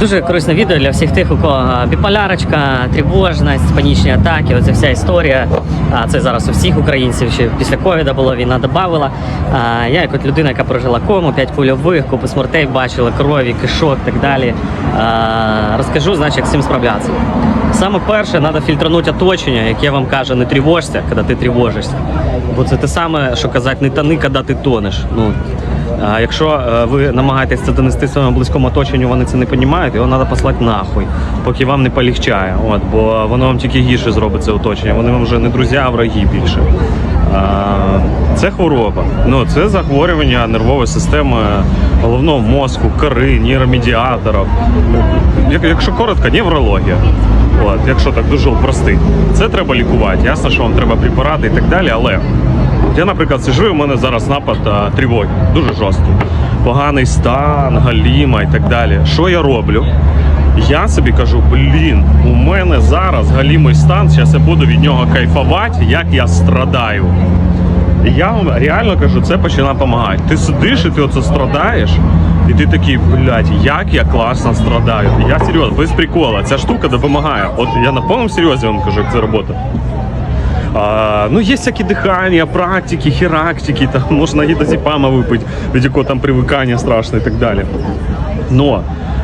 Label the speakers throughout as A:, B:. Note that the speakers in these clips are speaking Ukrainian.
A: Дуже корисне відео для всіх тих, у кого біполярочка, тривожність, панічні атаки. Оця вся історія. А це зараз у всіх українців. Ще після ковіда була війна додавала. А я як от людина, яка прожила кому, 5 польових, купу смертей бачила, крові, кишок і так далі. Розкажу, значить, як з цим справлятися. Саме перше, треба фільтранути оточення, яке вам каже, не тривожся, коли ти тривожишся. Бо це те саме, що казати, не тони, коли ти тонеш. Ну, якщо е, ви намагаєтесь це донести своєму близькому оточенню, вони це не розуміють, його треба послати нахуй, поки вам не полегчає. От, бо воно вам тільки гірше зробить це оточення. Вони вам вже не друзі, а враги більше. Це хвороба. Ну, це захворювання нервової системи головного мозку, кори, нейромедіаторів. Як- Якщо коротко, неврологія. От, якщо так дуже простий. Це треба лікувати. Ясно, що вам треба препарати і так далі, але я, наприклад, сижу, у мене зараз напад а, тривоги, дуже жорсткий. Поганий стан, галіма і так далі. Що я роблю? Я собі кажу, блін, у мене зараз галімий стан, зараз я буду від нього кайфувати, як я страдаю. І я вам реально кажу, це починає допомагати. Ти сидиш і ти оце страдаєш, і ти такий, блядь, як я класно страдаю. Я серйозно, без прикола, ця штука допомагає. От я на повному серйозі вам кажу, як це робота. А, ну, є всякі дихання, практики, хірактики, там можна гідозіпама випити, від якого там привикання страшне і так далі. Но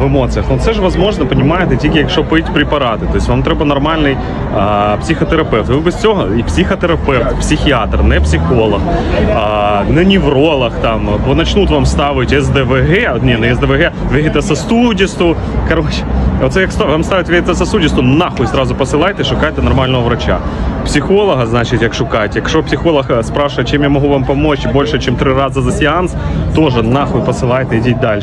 A: в емоціях. Ну це ж можливо, понімаєте, тільки якщо пити препарати. Тобто вам треба нормальний а, психотерапевт. Ви без цього і психотерапевт, психіатр, не психолог, а, не невролог там, бо почнуть вам ставити СДВГ, ні, не СДВГ, вегетососудисту. Коротше, оце як вам ставить вегетососудисту, нахуй зразу посилайте, шукайте нормального врача. Психолога, значить, як шукати. Якщо психолог е, спрашує, чим я можу вам допомогти більше, ніж три рази за сеанс, теж нахуй посилайте, йдіть далі.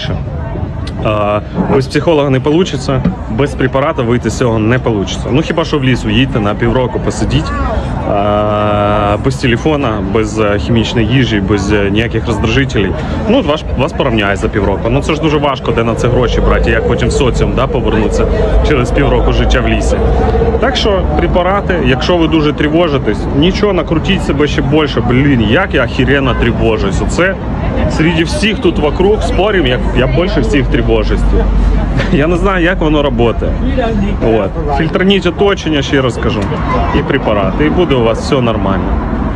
A: Без психолога не вийде, без препарату вийти з цього не вийде. Ну хіба що в ліс уїдьте на півроку посидіть, без телефона, без е, хімічної їжі, без е, ніяких роздражителей. Ну, вас, вас порівняє за півроку. Ну це ж дуже важко, де на це гроші брати, як потім в соціум да, повернутися через півроку життя в лісі. Так що препарати, якщо ви дуже тривожитесь, нічого, накрутіть себе ще більше. Блін, як я охеренно тривожусь. Оце серед всіх тут вокруг спорим, як я більше всіх тривожусь. Тут. Я не знаю, як воно працює. От. Фільтрніть оточення, ще раз кажу, і препарати, і буде у вас все нормально.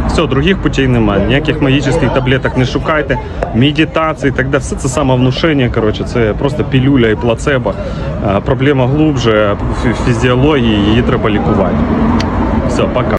A: Все, других путей немає. Ніяких магічних таблеток не шукайте, медитації так далі. Все це самовнушення, коротше, це просто пілюля і плацебо. Проблема глубже, фі- фізіології, її треба лікувати. Все, пока.